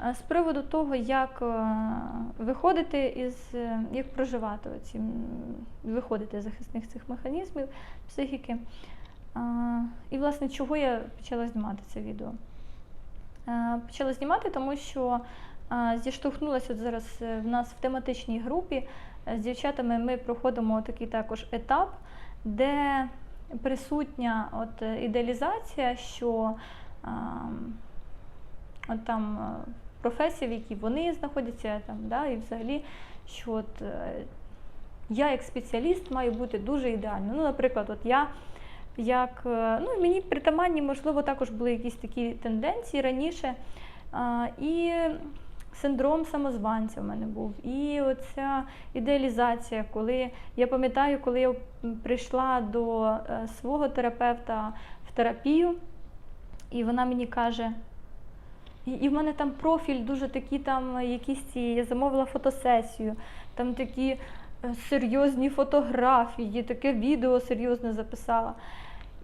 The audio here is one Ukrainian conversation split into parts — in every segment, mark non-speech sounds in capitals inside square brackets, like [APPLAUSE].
З приводу того, як е, виходити із е, як проживати оці, виходити з захисних цих механізмів психіки. І, власне, чого я почала знімати це відео? Е, Почала знімати, тому що зіштовхнулася зараз в нас в тематичній групі з дівчатами. Ми проходимо такий також етап, де присутня от ідеалізація, що от там професії, в якій вони знаходяться, там, да, і взагалі, що от, е, я як спеціаліст маю бути дуже ідеальною. Ну, наприклад, от я як е, ну, мені притаманні, можливо, також були якісь такі тенденції раніше. А, І синдром самозванця в мене був. І оця ідеалізація, коли я пам'ятаю, коли я прийшла до е, свого терапевта в терапію, і вона мені каже. І, в мене там профіль дуже такі там якісь ці. Я замовила фотосесію, там такі е, серйозні фотографії, таке відео серйозне записала.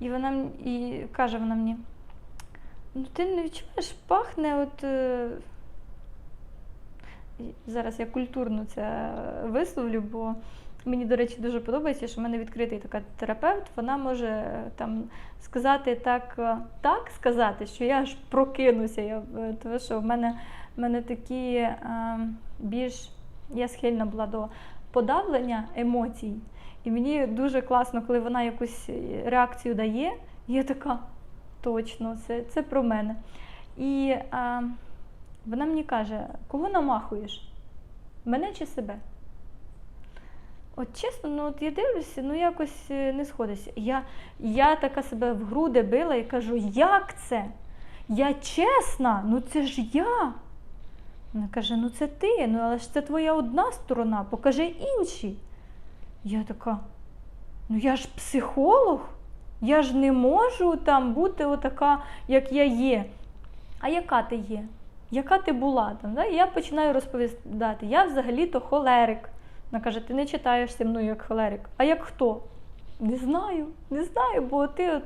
І вона і каже вона мені: ну ти не відчуваєш, пахне от. е, Зараз я культурно це висловлю, бо мені, до речі, дуже подобається, що в мене відкритий така терапевт. Вона може е, там сказати так, е, так сказати, що я аж прокинуся. Я, е, тому що в мене, в мене такі е, більш я схильна була до подавлення емоцій. І мені дуже класно, коли вона якусь реакцію дає, я така, точно, це, це про мене. І е, вона мені каже, кого намахуєш? Мене чи себе? От чесно, ну от я дивлюся, ну якось е, не сходиться. Я, я така себе в груди била і кажу, як це? Я чесна, ну це ж я. Вона каже, ну це ти, ну але ж це твоя одна сторона, покажи інші. Я така, ну я ж психолог, я ж не можу там бути отака, як я є. А яка ти є? Яка ти була там? Да? І я починаю розповідати, я взагалі-то холерик. Вона каже, ти не читаєш зі мною як холерик. А як хто? Не знаю, не знаю, бо ти от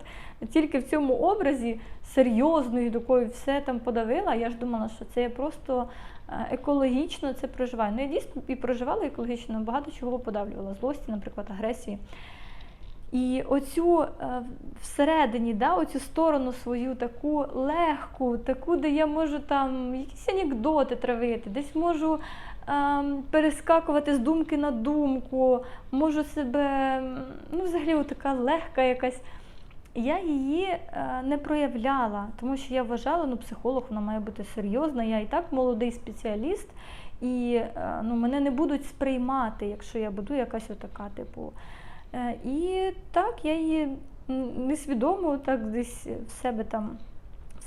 тільки в цьому образі серйозною такою все там подавила. Я ж думала, що це я просто е, екологічно це проживаю. Ну, я дійсно і проживала екологічно, багато чого подавлювала. Злості, наприклад, агресії. І оцю е, всередині, да, оцю сторону свою таку легку, таку, де я можу там якісь анекдоти травити, десь можу перескакувати з думки на думку, можу себе, ну, взагалі, така легка якась. Я її е, не проявляла, тому що я вважала, ну, психолог вона має бути серйозна, я і так молодий спеціаліст, і е, ну, мене не будуть сприймати, якщо я буду якась отака, типу. Е, І так, я її несвідомо так десь в себе там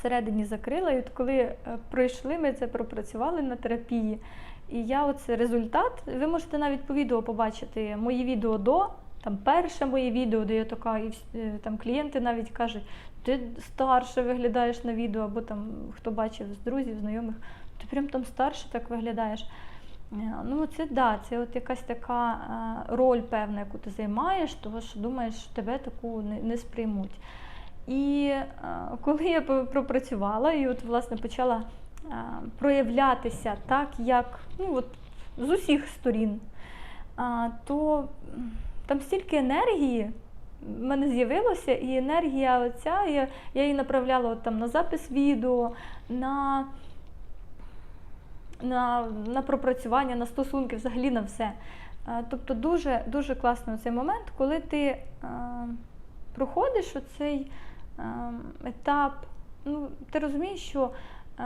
всередині закрила. І от коли е, пройшли, ми це пропрацювали на терапії. І я оце результат. Ви можете навіть по відео побачити мої відео до, там перше моє відео, де я така, і е, там клієнти навіть кажуть, ти старше виглядаєш на відео, або там хто бачив з друзів, знайомих, ти прям там старше так виглядаєш. Е, Ну, це да, це от якась така роль певна, яку ти займаєш, того що думаєш, що тебе таку не, не сприймуть. І е, коли я пропрацювала і от власне почала е, проявлятися так, як ну, от, з усіх сторін, то там стільки енергії в мене з'явилося, і енергія оця, я, я її направляла от, там, на запис відео, на на, на пропрацювання, на стосунки, взагалі на все. Е, Тобто дуже, дуже класний цей момент, коли ти е, проходиш оцей е, етап, ну, ти розумієш, що е,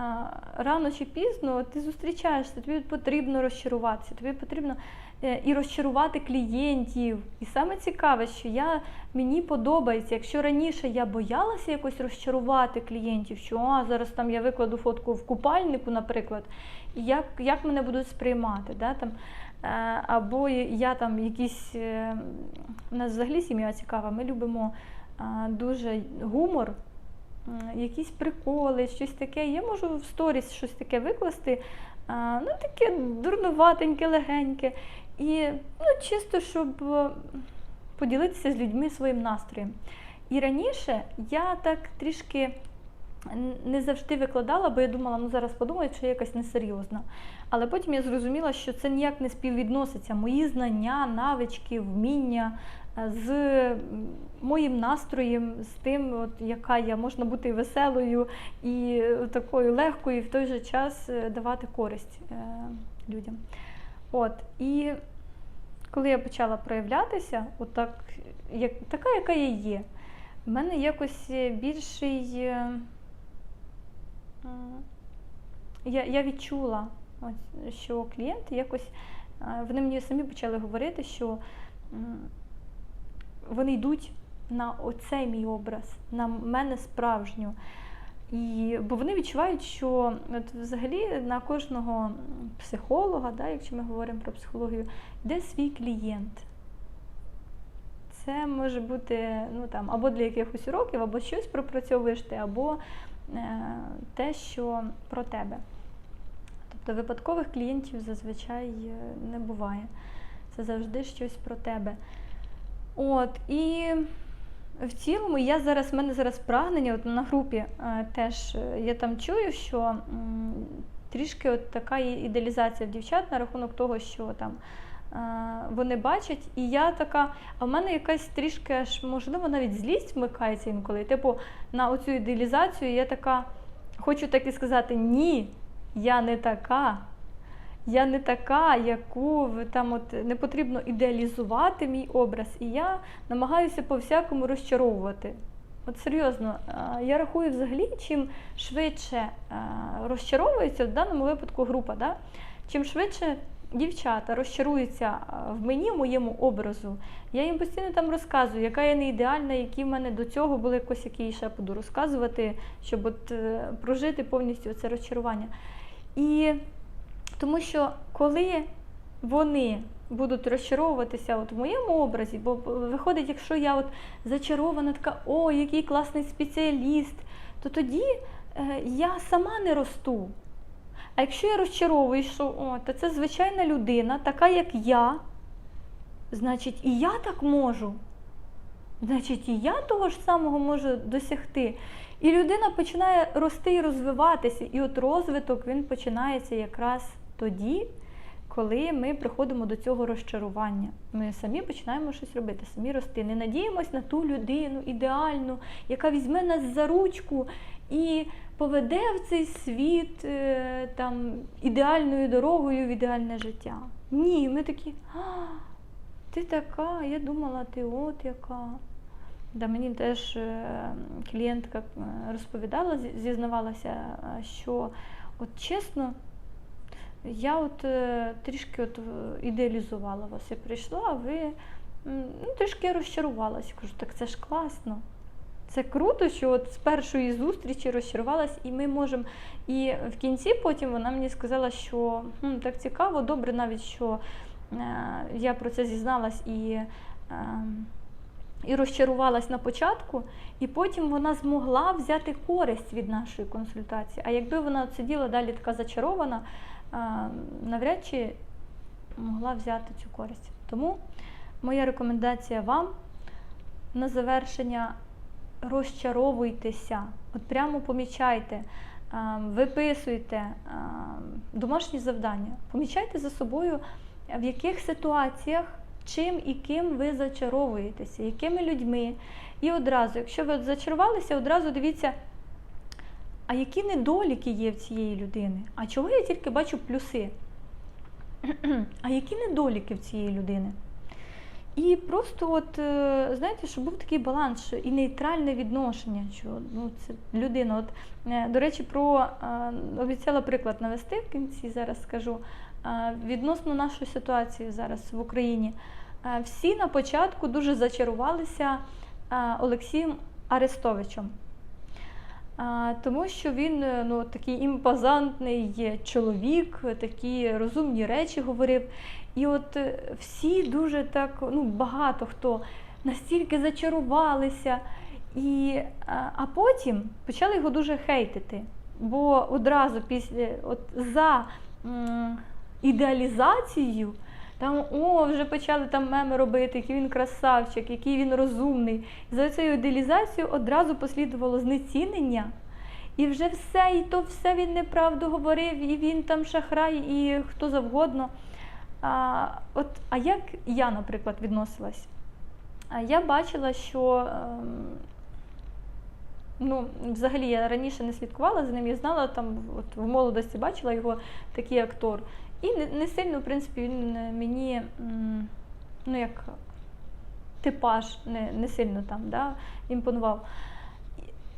рано чи пізно ти зустрічаєшся, тобі потрібно розчаруватися, тобі потрібно е, і розчарувати клієнтів. І саме цікаве, що я, мені подобається, якщо раніше я боялася якось розчарувати клієнтів, що а, зараз там я викладу фотку в купальнику, наприклад, і як, як мене будуть сприймати. Да, там, е, або я там якісь. У нас взагалі сім'я цікава, ми любимо дуже гумор, якісь приколи, щось таке. Я можу в сторіс щось таке викласти, ну таке дурнуватеньке, легеньке. І ну, чисто, щоб е, поділитися з людьми своїм настроєм. І раніше я так трішки не завжди викладала, бо я думала, ну зараз подумають, що я якась несерйозна. Але потім я зрозуміла, що це ніяк не співвідноситься. Мої знання, навички, вміння з моїм настроєм, з тим, от, яка я можна бути веселою і е, такою легкою, і в той же час е, давати користь е, людям. От, і коли я почала проявлятися, отак, як, така, яка я є, в мене якось більший. Я, я відчула, що клієнти якось вони мені самі почали говорити, що вони йдуть на оцей мій образ, на мене справжню. І, бо вони відчувають, що от взагалі на кожного психолога, да, якщо ми говоримо про психологію, йде свій клієнт. Це може бути ну, там, або для якихось уроків, або щось пропрацьовуєш ти, або е, те, що про тебе. Тобто випадкових клієнтів зазвичай е, не буває. Це завжди щось про тебе. От, і в цілому я зараз, в мене зараз прагнення, от на групі е, теж е, я там чую, що трішки от така ідеалізація в дівчат на рахунок того, що там е, вони бачать, і я така, а в мене якась трішки аж, можливо, навіть злість вмикається інколи. Типу, на оцю ідеалізацію я така, хочу так і сказати, ні, я не така. Я не така, яку там от не потрібно ідеалізувати мій образ, і я намагаюся по всякому розчаровувати. От серйозно, я рахую взагалі, чим швидше розчаровується в даному випадку група, да? чим швидше дівчата розчаруються в мені, в моєму образу, я їм постійно там розказую, яка я не ідеальна, які в мене до цього були косяки, і ще буду розказувати, щоб от е, прожити повністю це розчарування. І тому що коли вони будуть розчаровуватися от в моєму образі, бо виходить, якщо я от зачарована, така, о, який класний спеціаліст, то тоді е, я сама не росту. А якщо я розчаровую, що о, то це звичайна людина, така як я, значить, і я так можу. Значить, і я того ж самого можу досягти. І людина починає рости і розвиватися. І от розвиток він починається якраз тоді, коли ми приходимо до цього розчарування. Ми самі починаємо щось робити, самі рости. Не надіємось на ту людину ідеальну, яка візьме нас за ручку і поведе в цей світ е, там, ідеальною дорогою в ідеальне життя. Ні, ми такі, ти така, я думала, ти от яка. Да, мені теж е, клієнтка е, розповідала, зізнавалася, що от чесно, я от е, трішки от ідеалізувала вас. Я прийшла, а ви ну, трішки розчарувалася. Кажу, так це ж класно. Це круто, що от з першої зустрічі розчарувалась, і ми можемо. І в кінці потім вона мені сказала, що «Хм, так цікаво, добре, навіть що е, я про це зізналась і. Е, і розчарувалась на початку, і потім вона змогла взяти користь від нашої консультації. А якби вона сиділа далі така зачарована, навряд чи могла взяти цю користь. Тому моя рекомендація вам на завершення розчаровуйтеся, от прямо помічайте, виписуйте домашні завдання, помічайте за собою, в яких ситуаціях чим і ким ви зачаровуєтеся, якими людьми. І одразу, якщо ви зачарувалися, одразу дивіться, а які недоліки є в цієї людини? А чого я тільки бачу плюси? [CLEARS THROAT] А які недоліки в цієї людини? І просто, от, е, знаєте, щоб був такий баланс що і нейтральне відношення, що ну, це людина. От, е, до речі, про е, обіцяла приклад навести в кінці, зараз скажу. Відносно нашої ситуації зараз в Україні. Всі на початку дуже зачарувалися Олексієм Арестовичем. Тому що він ну, такий імпозантний чоловік, такі розумні речі говорив. І от е, всі дуже так, ну багато хто настільки зачарувалися. І, а, потім почали його дуже хейтити. Бо одразу після от за ідеалізацією там о, вже почали там меми робити, який він красавчик, який він розумний. За цією ідеалізацією одразу послідувало знецінення. і вже все, і то все він неправду говорив, і він там шахрай, і хто завгодно. А, от, а як я, наприклад, відносилась? Я бачила, що ем, ну, взагалі я раніше не слідкувала за ним, я знала там, от в молодості бачила його такий актор. І не, сильно, в принципі, він мені ну, як типаж не, не сильно там да, імпонував.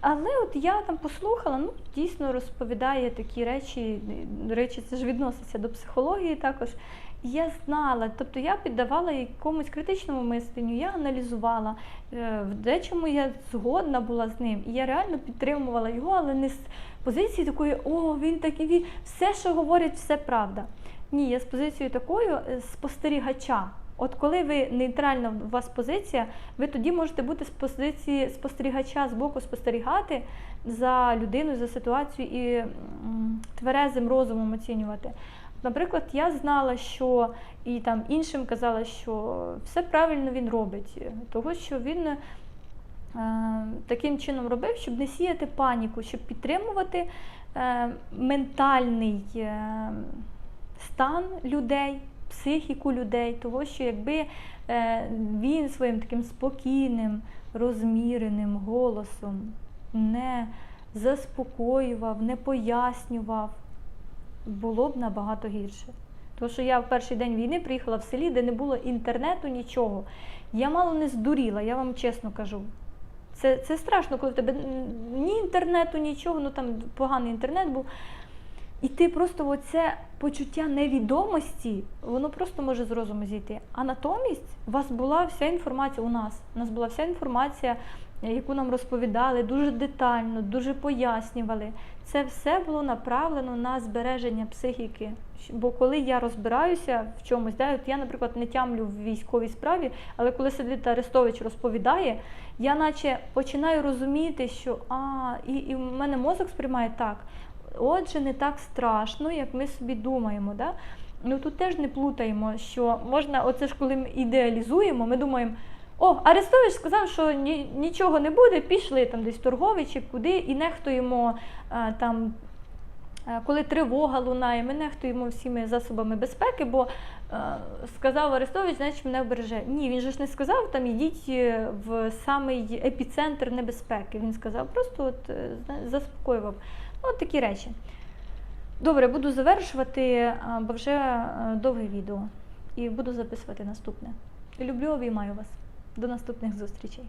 Але от я там послухала, ну дійсно розповідає такі речі. До речі, це ж відноситься до психології також. Я знала, тобто я піддавала якомусь критичному мисленню, я аналізувала, е, в дечому я згодна була з ним. І я реально підтримувала його, але не з позиції такої, о, він такий, він все, що говорить, все правда. Ні, я з позицією такою е, спостерігача. От коли ви нейтральна у вас позиція, ви тоді можете бути з позиції спостерігача з боку спостерігати за людиною, за ситуацією і тверезим розумом оцінювати. Наприклад, я знала, що і там іншим казала, що все правильно він робить, того що він е, таким чином робив, щоб не сіяти паніку, щоб підтримувати е, ментальний е, стан людей, психіку людей, того що якби е, він своїм таким спокійним, розміреним голосом не заспокоював, не пояснював, було б набагато гірше. Тому що я в перший день війни приїхала в селі, де не було інтернету, нічого. Я мало не здуріла, я вам чесно кажу. Це, це страшно, коли в тебе ні інтернету, нічого, ну там поганий інтернет був. І ти просто оце почуття невідомості, воно просто може з розуму зійти. А натомість у вас була вся інформація у нас. У нас була вся інформація, яку нам розповідали, дуже детально, дуже пояснювали. Це все було направлено на збереження психіки. Бо коли я розбираюся в чомусь, да, от я, наприклад, не тямлю в військовій справі, але коли сидить Арестович розповідає, я наче починаю розуміти, що а, і, і в мене мозок сприймає так. Отже, не так страшно, як ми собі думаємо. Да? Ну тут теж не плутаємо, що можна, оце ж коли ми ідеалізуємо, ми думаємо, о, Арестович сказав, що ні, нічого не буде, пішли там десь в торговий чи куди, і нехтуємо а, там. Коли тривога лунає, ми нехтуємо всіми засобами безпеки, бо е, сказав Арестович, значить мене обереже. Ні, він же ж не сказав, там ідіть в самий епіцентр небезпеки. Він сказав, просто от заспокоював. От такі речі. Добре, буду завершувати, бо вже довге відео. І буду записувати наступне. Люблю, обіймаю вас. До наступних зустрічей.